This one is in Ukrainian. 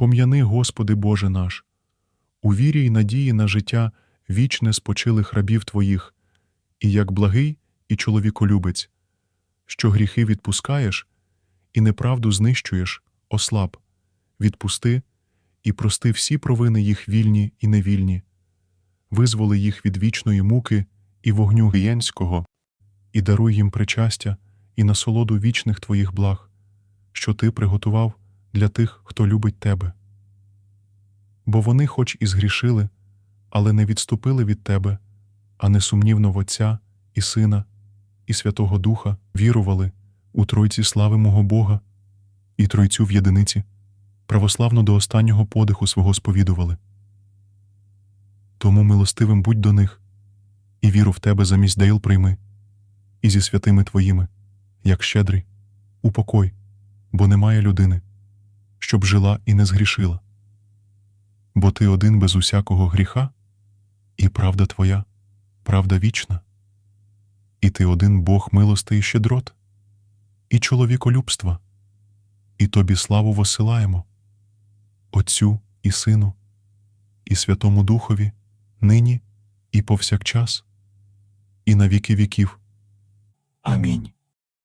Пом'яни, Господи Боже наш, у вірі й надії на життя вічне спочилих рабів Твоїх, і як благий і чоловіколюбець, що гріхи відпускаєш і неправду знищуєш, ослаб, відпусти і прости всі провини їх вільні і невільні, визволи їх від вічної муки і вогню гієнського, і даруй їм причастя і насолоду вічних Твоїх благ, що Ти приготував для тих, хто любить Тебе. Бо вони хоч і згрішили, але не відступили від Тебе, а несумнівно в Отця і Сина, і Святого Духа вірували у Тройці слави мого Бога і Тройцю в єдиниці, православно до останнього подиху свого сповідували. Тому милостивим будь до них, і віру в Тебе замість Дейл прийми, і зі святими Твоїми, як щедрий, упокой, бо немає людини, щоб жила і не згрішила. Бо ти один без усякого гріха, і правда Твоя, правда вічна, і ти один Бог милости і щедрот, і чоловіколюбства, і тобі славу восилаємо, Отцю і Сину, і Святому Духові, нині і повсякчас, і на віки віків. Амінь.